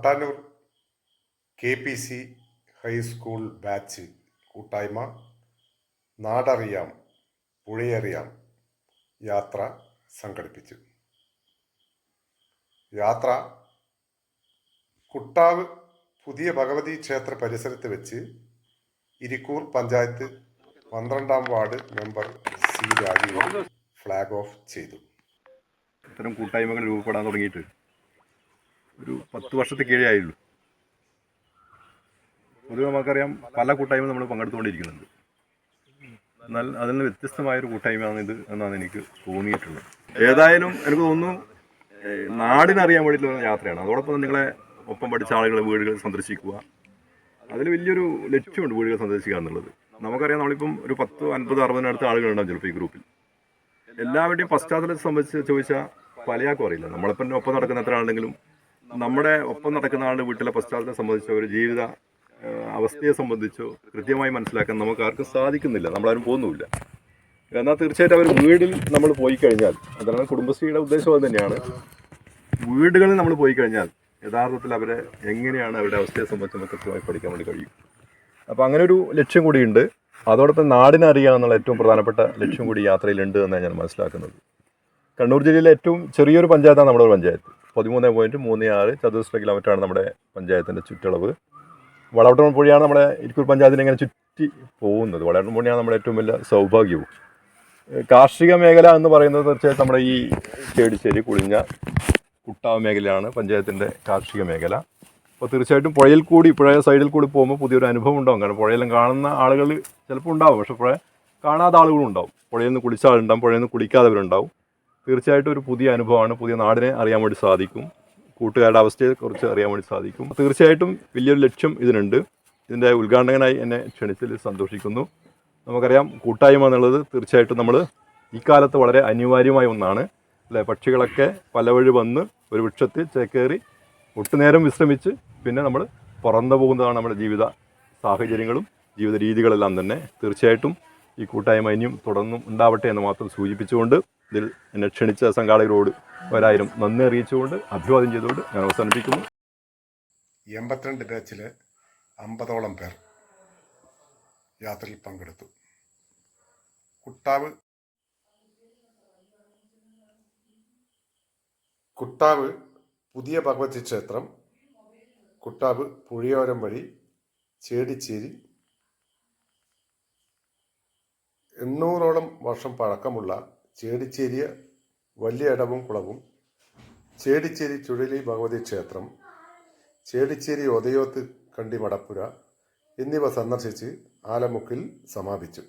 Pattanur K P C high school batch കൂട്ടായ്മ നാടറിയാം പുഴയറിയാം യാത്ര സംഘടിപ്പിച്ചു. യാത്ര കുട്ടാവ് പുതിയ ഭഗവതി ക്ഷേത്ര പരിസരത്ത് വെച്ച് ഇരിക്കൂർ പഞ്ചായത്ത് പന്ത്രണ്ടാം ward member C Rajeev flag off ചെയ്തു. ഇത്തരം കൂട്ടായ്മകൾ രൂപപ്പെടാൻ തുടങ്ങിയിട്ട് ഒരു പത്ത് വർഷത്തെ കീഴേ ആയുള്ളൂ. പൊതുവെ നമുക്കറിയാം പല കൂട്ടായ്മ നമ്മൾ പങ്കെടുത്തുകൊണ്ടിരിക്കുന്നുണ്ട്. എന്നാൽ അതിൽ നിന്ന് വ്യത്യസ്തമായൊരു കൂട്ടായ്മയാണ് ഇത് എന്നാണ് എനിക്ക് തോന്നിയിട്ടുള്ളത്. ഏതായാലും എനിക്ക് തോന്നുന്നു നാടിനറിയാൻ വേണ്ടിയിട്ടുള്ള യാത്രയാണ്. അതോടൊപ്പം നിങ്ങളെ ഒപ്പം പഠിച്ച ആളുകളെ വീടുകൾ സന്ദർശിക്കുക. അതിൽ വലിയൊരു ലക്ഷ്യമുണ്ട് വീടുകൾ സന്ദർശിക്കുക എന്നുള്ളത്. നമുക്കറിയാം നമ്മളിപ്പം ഒരു പത്ത് അൻപത് അറുപതിനടുത്ത് ആളുകളുണ്ടാവും ചിലപ്പോൾ ഈ ഗ്രൂപ്പിൽ. എല്ലാവരുടെയും പശ്ചാത്തലത്തെ സംബന്ധിച്ച് ചോദിച്ചാൽ പലയാൾക്കും അറിയില്ല. നമ്മളിപ്പം ഒപ്പം നടക്കുന്ന എത്ര ആളുണ്ടെങ്കിലും നമ്മുടെ ഒപ്പം നടക്കുന്ന ആളുടെ വീട്ടിലെ പശ്ചാത്തലത്തെ സംബന്ധിച്ചോ ഒരു ജീവിത അവസ്ഥയെ സംബന്ധിച്ചോ കൃത്യമായി മനസ്സിലാക്കാൻ നമുക്ക് ആർക്കും സാധിക്കുന്നില്ല. നമ്മളാരും പോകുന്നുമില്ല. എന്നാൽ തീർച്ചയായിട്ടും അവർ വീടിൽ നമ്മൾ പോയി കഴിഞ്ഞാൽ അതാണ് കുടുംബശ്രീയുടെ ഉദ്ദേശം അത് തന്നെയാണ്. വീടുകളിൽ നമ്മൾ പോയി കഴിഞ്ഞാൽ യഥാർത്ഥത്തിൽ അവരെ എങ്ങനെയാണ് അവരുടെ അവസ്ഥയെ സംബന്ധിച്ച് നമുക്ക് കൃത്യമായി പഠിക്കാൻ വേണ്ടി കഴിയും. അപ്പോൾ അങ്ങനെ ഒരു ലക്ഷ്യം കൂടിയുണ്ട്. അതോടൊപ്പം നാടിനെ അറിയുക എന്നുള്ള ഏറ്റവും പ്രധാനപ്പെട്ട ലക്ഷ്യം കൂടി യാത്രയിലുണ്ട് എന്നാണ് ഞാൻ മനസ്സിലാക്കുന്നത്. കണ്ണൂർ ജില്ലയിലെ ഏറ്റവും ചെറിയൊരു പഞ്ചായത്താണ് നമ്മുടെ പഞ്ചായത്ത്. പതിമൂന്ന് പോയിന്റ് മൂന്ന് ആറ് ചതുരശ്ര കിലോമീറ്ററാണ് നമ്മുടെ പഞ്ചായത്തിന്റെ ചുറ്റളവ്. വളവട്ടം പുഴയാണ് നമ്മുടെ ഇരിക്കൂർ പഞ്ചായത്തിൽ ഇങ്ങനെ ചുറ്റി പോകുന്നത്. വളവട്ടം പുഴയാണ് നമ്മുടെ ഏറ്റവും വലിയ സൗഭാഗ്യവും. കാർഷിക മേഖല എന്ന് പറയുന്നത് തീർച്ചയായിട്ടും നമ്മുടെ ഈ ചേടിശ്ശേരി കുളിഞ്ഞ കുട്ടാവ് മേഖലയാണ് പഞ്ചായത്തിന്റെ കാർഷിക മേഖല. അപ്പോൾ തീർച്ചയായിട്ടും പുഴയിൽ കൂടി പുഴ സൈഡിൽ കൂടി പോകുമ്പോൾ പുതിയൊരു അനുഭവം ഉണ്ടാവും. കാരണം പുഴയെല്ലാം കാണുന്ന ആളുകൾ ചിലപ്പോൾ ഉണ്ടാവും. പക്ഷേ പുഴ കാണാത്ത ആളുകളും ഉണ്ടാവും. പുഴയിൽ നിന്ന് കുളിച്ച ആളുണ്ടാവും പുഴയിൽ നിന്ന് കുളിക്കാത്തവരുണ്ടാവും. തീർച്ചയായിട്ടും ഒരു പുതിയ അനുഭവമാണ്. പുതിയ നാടിനെ അറിയാൻ വേണ്ടി സാധിക്കും. കൂട്ടുകാരുടെ അവസ്ഥയെക്കുറിച്ച് അറിയാൻ വേണ്ടി സാധിക്കും. തീർച്ചയായിട്ടും വലിയൊരു ലക്ഷ്യം ഇതിനുണ്ട്. ഇതിന്റെ ഉദ്ഘാടകനായി എന്നെ ക്ഷണിച്ചതിൽ സന്തോഷിക്കുന്നു. നമുക്കറിയാം കൂട്ടായ്മ എന്നുള്ളത് തീർച്ചയായിട്ടും നമ്മൾ ഈ കാലത്ത് വളരെ അനിവാര്യമായ ഒന്നാണ്. അല്ലേ? പക്ഷികളൊക്കെ പല വഴി വന്ന് ഒരു വൃക്ഷത്തിൽ ചേക്കേറി ഒട്ടുനേരം വിശ്രമിച്ച് പിന്നെ നമ്മൾ പുറന്നു പോകുന്നതാണ് നമ്മുടെ ജീവിത സാഹചര്യങ്ങളും ജീവിത രീതികളെല്ലാം തന്നെ. തീർച്ചയായിട്ടും ഈ കൂട്ടായ്മ ഇനിയും തുടർന്നും ഉണ്ടാവട്ടെ എന്ന് മാത്രം സൂചിപ്പിച്ചുകൊണ്ട് ഇതിൽ എന്നെ ക്ഷണിച്ച സംഘാടകരോട് ഒരായിരം നന്ദി അറിയിച്ചുകൊണ്ട് അഭിവാദ്യം ചെയ്തുകൊണ്ട് ഞാൻ അവസാനിപ്പിക്കുന്നു. എൺപത്തിരണ്ട് ബാച്ചിൽ അമ്പതോളം പേർ യാത്രയിൽ പങ്കെടുത്തു. കുട്ടാവ് കുട്ടാവ് പുതിയ ഭഗവതി ക്ഷേത്രം കുട്ടാവ് പുഴയോരം വഴി ചേടിച്ചേരി എണ്ണൂറോളം വർഷം പഴക്കമുള്ള ചേടിച്ചേരിയ വലിയ ഇടവും കുളവും ചേടിച്ചേരി ചുഴലി ഭഗവതി ക്ഷേത്രം ചേടിച്ചേരി ഒതയോത്ത് കണ്ടി മടപ്പുര എന്നിവ സന്ദർശിച്ച് ആലമുക്കിൽ സമാപിച്ചു.